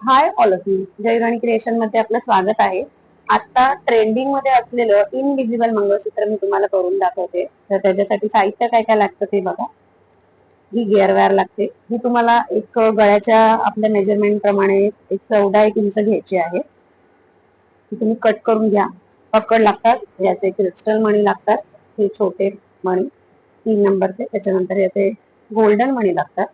Hi all of you. Jayrani क्रिएशनमध्ये आपलं स्वागत आहे. आता ट्रेंडिंगमध्ये असलेलं इनविजिबल मंगळसूत्र मी तुम्हाला करून दाखवते. तर त्याच्यासाठी साहित्य काय काय लागतं ते बघा. ही गेअरवेअर लागते. ही तुम्हाला एक गळ्याच्या आपल्या मेजरमेंट प्रमाणे एक चौदा एक इंच घ्यायची आहे. ती तुम्ही कट करून घ्या. पकड लागतात. याचे क्रिस्टल मणी लागतात. हे छोटे मणी. तीन नंबरचे त्याच्यानंतर याचे गोल्डन मणी लागतात.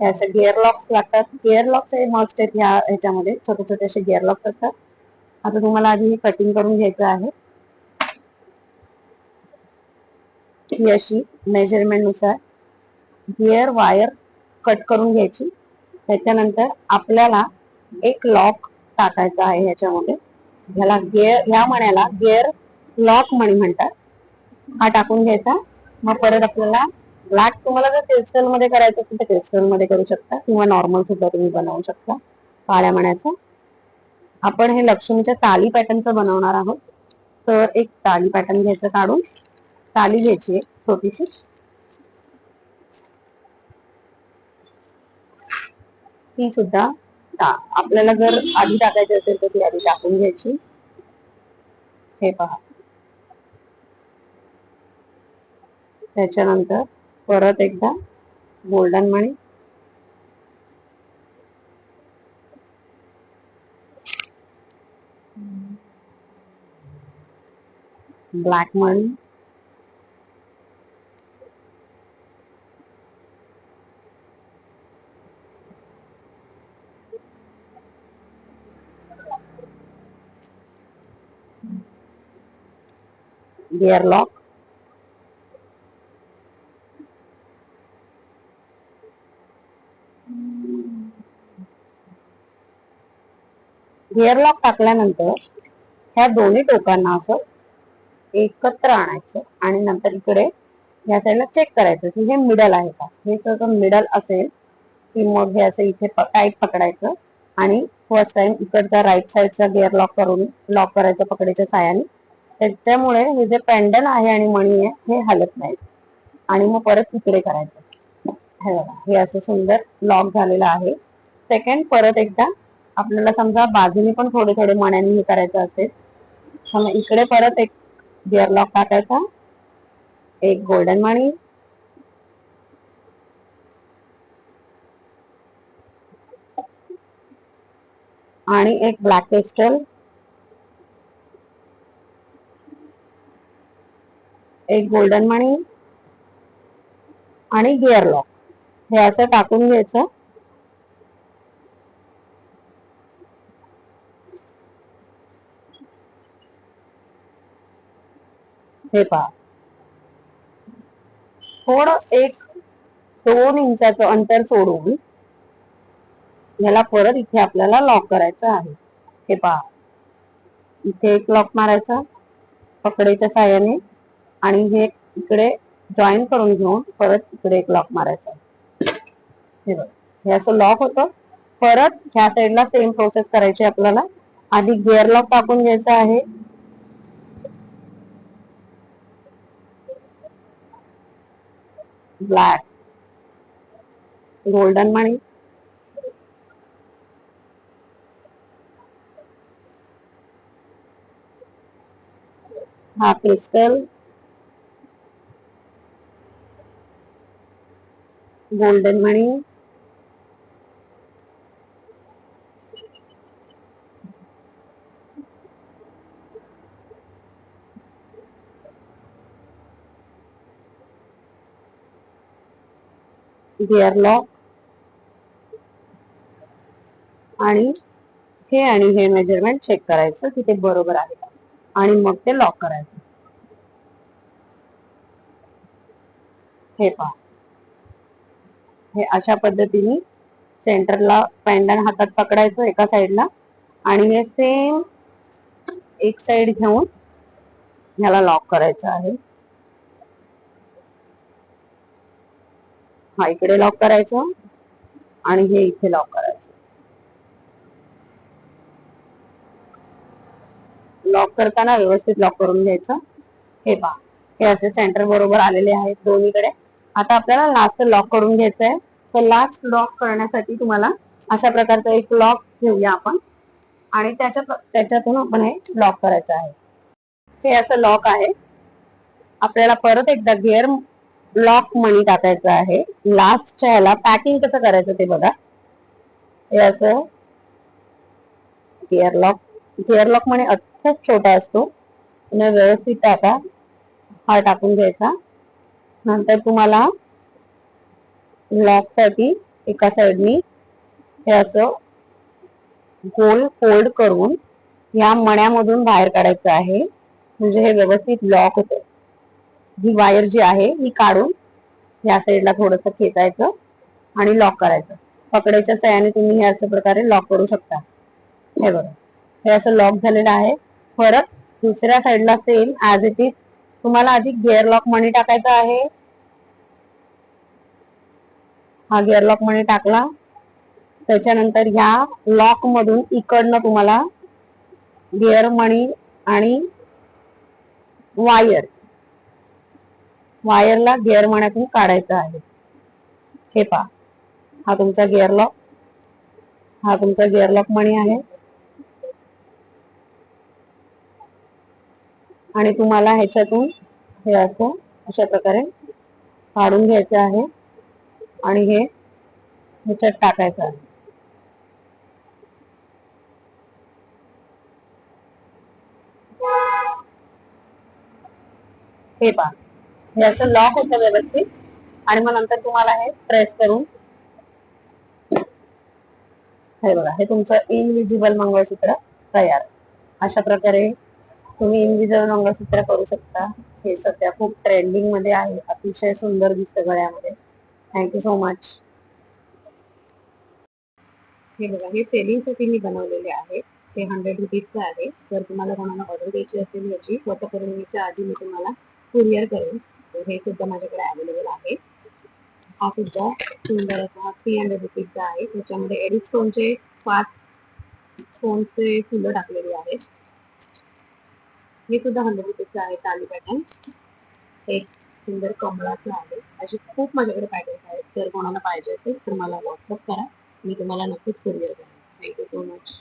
याचे गिअर लॉक्स लागतात. गिअर लॉक्स हे मस्ट आहेत ह्या ह्याच्यामध्ये. छोटे छोटे असे गिअर लॉक्स असतात. आता तुम्हाला आधी हे कटिंग करून घ्यायचं आहे. ही अशी मेजरमेंटनुसार गिअर वायर कट करून घ्यायची. त्याच्यानंतर आपल्याला एक लॉक टाकायचा आहे ह्याच्यामध्ये. ह्याला गिअर ह्या म्हणायला गिअर लॉक मणी म्हणतात. हा टाकून घ्यायचा. मग परत आपल्याला ब्लॅक तुम्हाला जर क्रिस्टलमध्ये करायचं असेल तर क्रिस्टलमध्ये करू शकता. किंवा नॉर्मल सुद्धा तुम्ही बनवू शकता. काळ्या मण्याचं. आपण हे लक्ष्मीच्या ताली पॅटर्नचं बनवणार आहोत. तर एक ताली पॅटर्न घ्यायचं काढून. ताली घ्यायची आहे छोटीशी. ती सुद्धा आपल्याला जर आधी टाकायची असेल तर ती आधी टाकून घ्यायची. हे पहा. त्याच्यानंतर परत एकदा गोल्डन मणी ब्लॅक मणी गिअर लॉक हेअर लॉक टाकल्यानंतर ह्या दोन्ही टोकांना असं एकत्र आणायचं आणि नंतर इकडे ह्या साईडला चेक करायचं की हे मिडल आहे का? हे जर मिडल असेल की मग हे असं इथे टाईट पकडायचं आणि फर्स्ट टाइम इकडचा राईट साईडचा गिअर लॉक करून लॉक करायचं पकडायच्या सायाने त्याच्यामुळे हे जे पॅन्डल आहे आणि मणी आहे हे हलत नाही. आणि मग परत इकडे करायचं. हे हे असं सुंदर लॉक झालेलं आहे. सेकंड परत एकदा आपल्याला समजा बाजूने पण थोडे थोडे मण्याने हे करायचं असेल समजा मग इकडे परत एक गिअर लॉक टाकायचा एक गोल्डन मणी आणि एक ब्लॅक क्रिस्टल एक गोल्डन मणी आणि गिअर लॉक हे असं टाकून घ्यायचं. हे पहा. थोडं एक दोन इंचाचं अंतर सोडून याला परत इथे आपल्याला लॉक करायचं आहे. हे पहा. इथे एक लॉक मारायचा पकडेच्या साह्याने आणि हे इकडे जॉईन करून घेऊन परत इकडे एक लॉक मारायचा हे बघ. हे असं लॉक होतं. परत ह्या साईडला सेम प्रोसेस करायची आपल्याला. आधी गिअर लॉक टाकून घ्यायचा आहे. ब्लॅक गोल्डन मणी हा क्रिस्टल गोल्डन मणी गिअरला आणि हे आणि हे मेजरमेंट चेक करायचं की ते बरोबर आहे आणि मग ते लॉक करायचं. हे पहा. हे अशा पद्धतीने सेंटरला पॅन्डन हातात पकडायचं एका साईडला आणि हे सेम एक साइड घेऊन ह्याला लॉक करायचं आहे. हा इकडे लॉक करायचं आणि हे इथे लॉक करायचं. लॉक करताना व्यवस्थित लॉक करून घ्यायचं. हे पहा हे असे सेंटर बरोबर आलेले आहेत दोन्हीकडे. आता आपल्याला लास्ट लॉक करून घ्यायचं आहे तर लास्ट लॉक करण्यासाठी तुम्हाला अशा प्रकारचा एक लॉक घेऊया आपण. आणि त्याच्या त्याच्यातून आपण हे लॉक करायचं आहे. हे असं लॉक आहे. आपल्याला परत एकदा गिअर लॉक मणी टाकायचं आहे. लास्टच्या ह्याला पॅकिंग कसं करायचं ते बघा. हे असं. गिअर लॉक गिअर लॉक म्हणे खूप छोटा असतो. पुन्हा व्यवस्थित टाका. हा टाकून घ्यायचा. नंतर तुम्हाला लॉकसाठी एका साइडनी हे असं गोल फोल्ड करून या मण्यामधून बाहेर काढायचं आहे. म्हणजे हे व्यवस्थित लॉक होतं. ही वायर जी आहे ही काढून ह्या साईडला थोडस खेचायचं आणि लॉक करायचं. पकडायच्या सहाय्याने तुम्ही हे अशा प्रकारे लॉक करू शकता. हे बघा. हे असं लॉक झालेलं आहे. परत दुसऱ्या साईडला सेम ऍज इट इज तुम्हाला आधी गिअर लॉक मनी टाकायचा आहे. हा गिअर लॉक मनी टाकला. त्याच्यानंतर ह्या लॉक मधून इकडनं तुम्हाला गिअर मणी आणि वायर वायरला गिअर मण्यातून काढायचं आहे. हे पहा. हा तुमचा गिअर लॉक. हा तुमचा गिअर लॉक मणी आहे. आणि तुम्हाला ह्याच्यातून हे असं अशा प्रकारे काढून घ्यायचं आहे. आणि हे ह्याच्यात टाकायचं आहे. हे पहा. हे असं लॉक होतं व्यवस्थित. आणि मग नंतर तुम्हाला हे प्रेस करून हे बघा हे तुमचं इनविजिबल मंगळसूत्र तयार. अशा प्रकारे तुम्ही इनविजिबल मंगळसूत्र करू शकता. हे सध्या खूप ट्रेंडिंगमध्ये आहे. अतिशय सुंदर दिसतं गळ्यामध्ये. थँक्यू सो मच हे बघा हे सेलिंगसाठी मी बनवलेले आहे. ते हंड्रेड रुपीजचं आहे. जर तुम्हाला कोणाला ऑर्डर द्यायची असेल याची वटपौर्णिमेच्या आधी मी तुम्हाला कुरिअर करेन. हे सुद्धा माझ्याकडे अवेलेबल आहे. हा सुद्धा सुंदर असा थ्री हंड्रेड रुपीजचा आहे. त्याच्यामध्ये एडिट स्टोनचे पाच स्टोनचे फुलं टाकलेली आहेत. हे सुद्धा हंड्रेड रुपीजचं आहे ताली पॅटर्न एक सुंदर कमळाचं आहे. असे खूप माझ्याकडे पॅटर्न्स आहेत. जर कोणाला पाहिजे असेल तर मला व्हॉट्सअप करा. मी तुम्हाला नक्कीच कुरिअर करेन थँक्यू सो मच